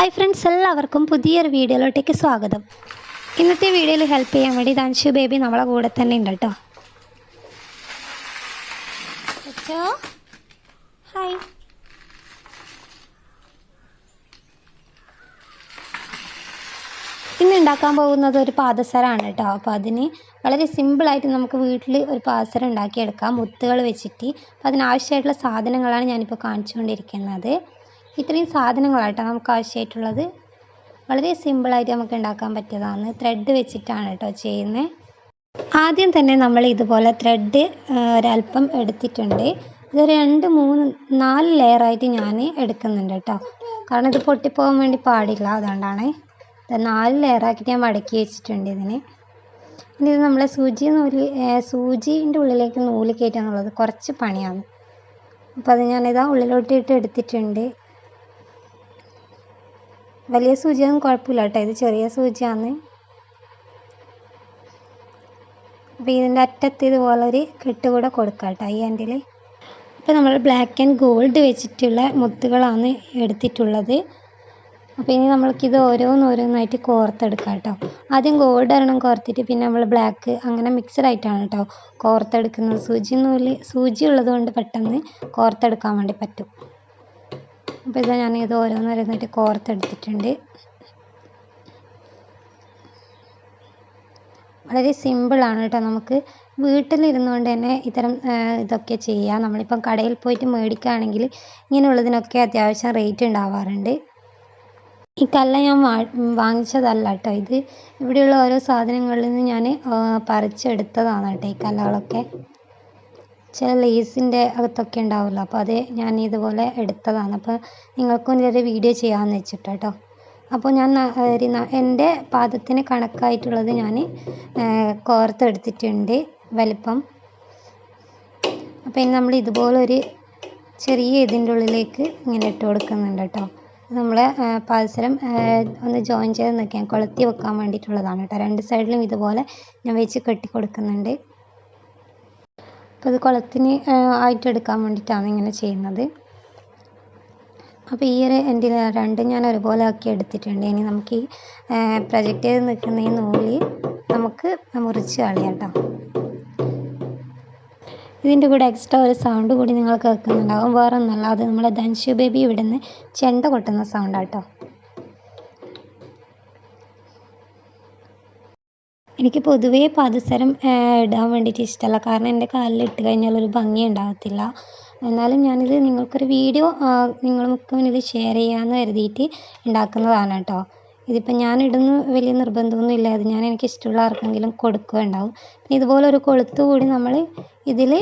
Hi friends എല്ലാവർക്കും പുതിയൊരു വീഡിയോയിലോട്ടേക്ക് സ്വാഗതം. ഇന്നത്തെ വീഡിയോയിൽ ഹെൽപ്പ് ചെയ്യാൻ വേണ്ടി ദാൻഷു ബേബി നമ്മളെ കൂടെ തന്നെ ഉണ്ട് കേട്ടോ. ഹായ് ഇന്ന് ഉണ്ടാക്കാൻ പോകുന്നത് ഒരു പാദസരമാണ് കേട്ടോ. അപ്പോൾ അതിന് വളരെ സിമ്പിളായിട്ട് നമുക്ക് വീട്ടിൽ ഒരു പാദസരം ഉണ്ടാക്കിയെടുക്കാം. മുത്തുകൾ വെച്ചിട്ട്. അപ്പോൾ അതിനാവശ്യമായിട്ടുള്ള സാധനങ്ങളാണ് ഞാനിപ്പോൾ കാണിച്ചുകൊണ്ടിരിക്കുന്നത്. ഇത്രയും സാധനങ്ങളാട്ടോ നമുക്ക് ആവശ്യമായിട്ടുള്ളത്. വളരെ സിമ്പിളായിട്ട് നമുക്ക് ഉണ്ടാക്കാൻ പറ്റിയതാണ്. ത്രെഡ് വെച്ചിട്ടാണ് കേട്ടോ ചെയ്യുന്നത്. ആദ്യം തന്നെ നമ്മൾ ഇതുപോലെ ത്രെഡ് ഒരല്പം എടുത്തിട്ടുണ്ട്. ഇത് രണ്ട് മൂന്ന് നാല് ലെയറായിട്ട് ഞാൻ എടുക്കുന്നുണ്ട് കേട്ടോ. കാരണം ഇത് പൊട്ടിപ്പോകാൻ വേണ്ടി പാടില്ല അതുകൊണ്ടാണ്. ഇത് നാല് ലെയറാക്കിയിട്ട് ഞാൻ മടക്കി വെച്ചിട്ടുണ്ട് ഇതിന്. ഇനി ഇത് നമ്മളെ സൂചി നൂൽ സൂചീന്റെ ഉള്ളിലേക്ക് നൂൽ കയറ്റുക എന്നുള്ളത് കുറച്ച് പണിയാണ്. അപ്പോൾ അത് ഞാനിതാ ഉള്ളിലോട്ട് ഇട്ട് എടുത്തിട്ടുണ്ട്. വലിയ സൂചിയൊന്നും കുഴപ്പമില്ല കേട്ടോ. ഇത് ചെറിയ സൂചിയാണ്. അപ്പോൾ ഇതിന്റെ അറ്റത്ത് ഇതുപോലെ ഒരു കെട്ട് കൂടെ കൊടുക്കാം കേട്ടോ ഈ എൻഡിൽ അപ്പോൾ നമ്മൾ ബ്ലാക്ക് ആൻഡ് ഗോൾഡ് വെച്ചിട്ടുള്ള മുത്തുകളാണ് എടുത്തിട്ടുള്ളത്. അപ്പോൾ ഇനി നമ്മൾക്കിത് ഓരോന്നോരോന്നായിട്ട് കോർത്തെടുക്കാം കേട്ടോ. ആദ്യം ഗോൾഡ് ഒരെണ്ണം കോർത്തിട്ട് പിന്നെ നമ്മൾ ബ്ലാക്ക് അങ്ങനെ മിക്സഡ് ആയിട്ടാണ് കേട്ടോ കോർത്തെടുക്കുന്നത്. സൂചി നൂൽ സൂചി ഉള്ളത് കൊണ്ട് പെട്ടെന്ന് കോർത്തെടുക്കാൻ വേണ്ടി പറ്റും. അപ്പോൾ ഇതാ ഞാൻ ഇത് ഓരോന്നോരോന്നായിട്ട് കോർത്തെടുത്തിട്ടുണ്ട്. വളരെ സിമ്പിളാണ് കേട്ടോ നമുക്ക്. വീട്ടിലിരുന്നുകൊണ്ട് തന്നെ ഇത്തരം ഇതൊക്കെ ചെയ്യാം. നമ്മളിപ്പം കടയിൽ പോയിട്ട് മേടിക്കുകയാണെങ്കിൽ ഇങ്ങനെയുള്ളതിനൊക്കെ അത്യാവശ്യം റേറ്റ് ഉണ്ടാവാറുണ്ട്. ഈ കല്ല ഞാൻ വാങ്ങിച്ചതല്ല കേട്ടോ ഇത്. ഇവിടെയുള്ള ഓരോ സാധനങ്ങളിൽ നിന്ന് ഞാൻ പറിച്ചെടുത്തതാണ് കേട്ടോ ഈ കല്ലകളൊക്കെ. ചില ലേസിന്റെ അകത്തൊക്കെ ഉണ്ടാവുമല്ലോ. അപ്പോൾ അത് ഞാൻ ഇതുപോലെ എടുത്തതാണ്. അപ്പോൾ നിങ്ങൾക്കും ഇതൊരു വീഡിയോ ചെയ്യാമെന്ന് വെച്ചിട്ട് കേട്ടോ അപ്പോൾ ഞാൻ എന്റെ പാദത്തിന് കണക്കായിട്ടുള്ളത് ഞാൻ കോർത്തെടുത്തിട്ടുണ്ട് വലിപ്പം. അപ്പോൾ ഇനി നമ്മൾ ഇതുപോലൊരു ചെറിയ ഇതിന്റെ ഉള്ളിലേക്ക് ഇങ്ങനെ ഇട്ട് കൊടുക്കുന്നുണ്ട് കേട്ടോ നമ്മളെ പാദസരം ഒന്ന് ജോയിൻ ചെയ്ത് നിൽക്കാൻ കൊളുത്തി വെക്കാൻ വേണ്ടിയിട്ടുള്ളതാണ് കേട്ടോ. രണ്ട് സൈഡിലും ഇതുപോലെ ഞാൻ വെച്ച് കെട്ടി കൊടുക്കുന്നുണ്ട്. അപ്പോൾ ഇത് കുളത്തിന് ആയിട്ടെടുക്കാൻ വേണ്ടിയിട്ടാണ് ഇങ്ങനെ ചെയ്യുന്നത്. അപ്പോൾ ഈ ഒരു എന്റെ രണ്ടും ഞാൻ ഒരുപോലെ ആക്കി എടുത്തിട്ടുണ്ട്. ഇനി നമുക്ക് ഈ പ്രൊജക്റ്റ് ചെയ്ത് നിൽക്കുന്ന ഈ നൂൽ നമുക്ക് മുറിച്ച് കളയാം കേട്ടോ. ഇതിന്റെ കൂടെ എക്സ്ട്രാ ഒരു സൗണ്ട് കൂടി നിങ്ങൾ കേൾക്കുന്നുണ്ടാകും വേറെ ഒന്നല്ല അത് നമ്മളെ ധൻഷു ബേബി ഇവിടുന്ന് ചെണ്ട കൊട്ടുന്ന സൗണ്ടാണ് കേട്ടോ എനിക്ക് പൊതുവേ പാദസരം ഇടാൻ വേണ്ടിയിട്ട് ഇഷ്ടമല്ല കാരണം എന്റെ കാലിൽ ഇട്ട് കഴിഞ്ഞാൽ ഒരു ഭംഗി ഉണ്ടാകത്തില്ല എന്നാലും ഞാനിത് നിങ്ങൾക്കൊരു വീഡിയോ നിങ്ങൾ മുഖം ഇത് ഷെയർ ചെയ്യാമെന്ന് കരുതിയിട്ട് ഉണ്ടാക്കുന്നതാണ് കേട്ടോ. ഇതിപ്പോൾ ഞാൻ ഇടുന്ന വലിയ നിർബന്ധമൊന്നും ഇല്ല അത് ഞാൻ എനിക്ക് ഇഷ്ടമുള്ള ആർക്കെങ്കിലും കൊടുക്കുകയുണ്ടാവും. പിന്നെ ഇതുപോലെ ഒരു കൊളുത്ത് കൂടി നമ്മൾ ഇതിൽ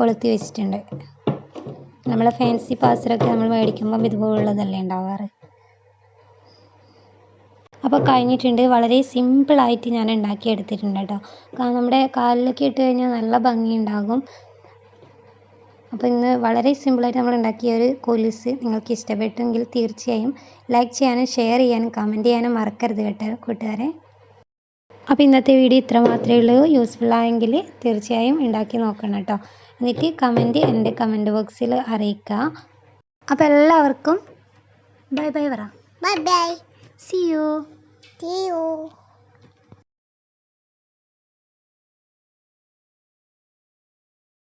കൊളുത്തി വെച്ചിട്ടുണ്ട്. നമ്മളെ ഫാൻസി പാസറൊക്കെ നമ്മൾ മേടിക്കുമ്പം ഇതുപോലുള്ളതല്ലേ ഉണ്ടാവാറ്? അപ്പോൾ കഴിഞ്ഞിട്ടുണ്ട്. വളരെ സിമ്പിളായിട്ട് ഞാൻ ഉണ്ടാക്കി എടുത്തിട്ടുണ്ട് കേട്ടോ നമ്മുടെ കാലിലൊക്കെ ഇട്ട് കഴിഞ്ഞാൽ നല്ല ഭംഗിയുണ്ടാകും. അപ്പോൾ ഇന്ന് വളരെ സിമ്പിളായിട്ട് നമ്മൾ ഉണ്ടാക്കിയ ഒരു കൊലുസ് നിങ്ങൾക്ക് ഇഷ്ടപ്പെട്ടെങ്കിൽ തീർച്ചയായും ലൈക്ക് ചെയ്യാനും ഷെയർ ചെയ്യാനും കമന്റ് ചെയ്യാനും മറക്കരുത് കേട്ടോ കൂട്ടുകാരെ. അപ്പോൾ ഇന്നത്തെ വീഡിയോ ഇത്ര മാത്രമേ ഉള്ളൂ. യൂസ്ഫുൾ ആയെങ്കിൽ തീർച്ചയായും ഉണ്ടാക്കി നോക്കണം കേട്ടോ. എന്നിട്ട് കമന്റ് എന്റെ കമന്റ് ബോക്സിൽ അറിയിക്കുക. അപ്പോൾ എല്ലാവർക്കും ബൈ ബൈ പറ bye bye. See you. See you.